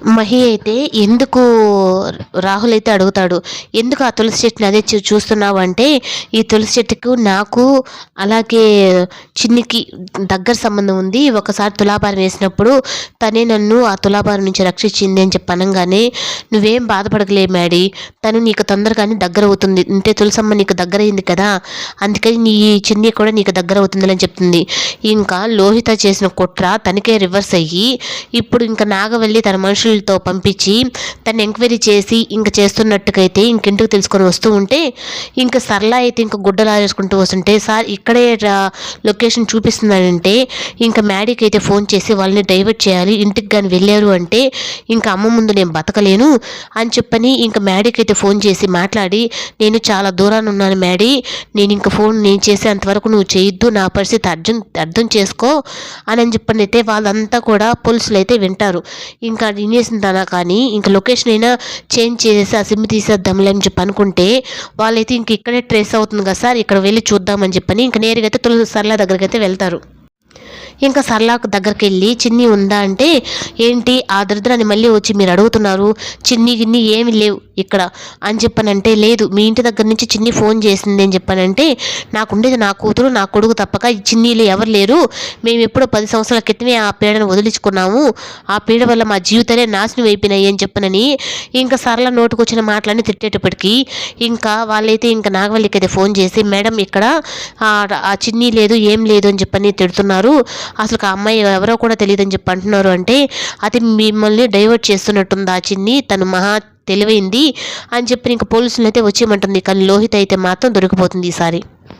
మహి అయితే ఎందుకు రాహుల్ అయితే అడుగుతాడు? ఎందుకు ఆ తులసి చెట్టుని అదే చూ చూస్తున్నావు అంటే ఈ తులసి చెట్టుకు నాకు అలాగే చిన్నికి దగ్గర సంబంధం ఉంది. ఒకసారి తులాభారం వేసినప్పుడు తనే నన్ను ఆ తులాభారం నుంచి రక్షించింది అని చెప్పి నువ్వేం బాధపడగలే మ్యాడీ. తను నీకు తొందరగానే దగ్గర అవుతుంది. అంటే తులసమ్మ నీకు దగ్గర అయింది కదా. అందుకని నీ చిన్ని కూడా నీకు దగ్గర అవుతుందని చెప్తుంది. ఇంకా లోహిత చేసిన కుట్ర తనకే రివర్స్ అయ్యి ఇప్పుడు ఇంకా నాగవల్లి తన మనుషులు మనుషులతో పంపించి తను ఎంక్వైరీ చేసి ఇంకా చేస్తున్నట్టుకైతే ఇంకింటికి తెలుసుకొని వస్తూ ఉంటే ఇంకా సరళ అయితే ఇంకా గుడ్డలా చేసుకుంటూ వస్తుంటే సార్ ఇక్కడే లొకేషన్ చూపిస్తున్నానంటే ఇంకా మ్యాడీకి అయితే ఫోన్ చేసి వాళ్ళని డైవర్ట్ చేయాలి ఇంటికి కానీ వెళ్ళారు అంటే ఇంకా అమ్మ ముందు నేను బతకలేను అని చెప్పని ఇంకా మ్యాడీకి అయితే ఫోన్ చేసి మాట్లాడి నేను చాలా దూరాన ఉన్నాను మ్యాడీ నేను ఇంకా ఫోన్ నేను చేసే అంతవరకు నువ్వు చేయొద్దు నా పరిస్థితి అర్థం అర్థం చేసుకో అని అని చెప్పని అయితే వాళ్ళంతా కూడా పోలీసులు అయితే వింటారు. ఇంకా వినేసిందనా కానీ ఇంకా లొకేషన్ అయినా చేంజ్ చేసేసి ఆ సిమ్ తీసేద్దాంలే అని చెప్పి అనుకుంటే వాళ్ళైతే ఇంక ఇక్కడే ట్రేస్ అవుతుంది కదా సార్ ఇక్కడ వెళ్ళి చూద్దామని చెప్పని ఇంక నేరుగా అయితే తులసి సర్ల దగ్గరికి అయితే వెళ్తారు. ఇంకా సర్లాకు దగ్గరికి వెళ్ళి చిన్ని ఉందా? అంటే ఏంటి? ఆ దరిద్రాన్ని మళ్ళీ వచ్చి మీరు అడుగుతున్నారు. చిన్ని గిన్ని ఏమి లేవు ఇక్కడ. అని చెప్పనంటే లేదు మీ ఇంటి దగ్గర నుంచి చిన్ని ఫోన్ చేసింది అని చెప్పానంటే నాకుండేది నా కూతురు నా కొడుకు తప్పక ఈ చిన్నీలు ఎవరు లేరు. మేము ఎప్పుడో పది సంవత్సరాల క్రితమే ఆ పీడను వదిలించుకున్నాము. ఆ పీడ వల్ల మా జీవితాలే నాశనం అయిపోయినాయి అని చెప్పనని ఇంకా సరళ నోటుకొచ్చిన మాటలన్నీ తిట్టేటప్పటికి ఇంకా వాళ్ళైతే ఇంకా నాగవల్లికి అయితే ఫోన్ చేసి మేడం ఇక్కడ ఆ చిన్ని లేదు ఏం లేదు అని చెప్పని తిడుతున్నారు. అసలు ఆ అమ్మాయి ఎవరో కూడా తెలియదని చెప్పి అంటున్నారు అంటే అది మిమ్మల్ని డైవర్ట్ చేస్తున్నట్టుంది ఆ చిన్ని? తను మహా తెలివైంది అని చెప్పి ఇంకా పోలీసులు అయితే వచ్చేయమంటుంది. కానీ లోహిత్ అయితే మాత్రం దొరికిపోతుంది ఈసారి.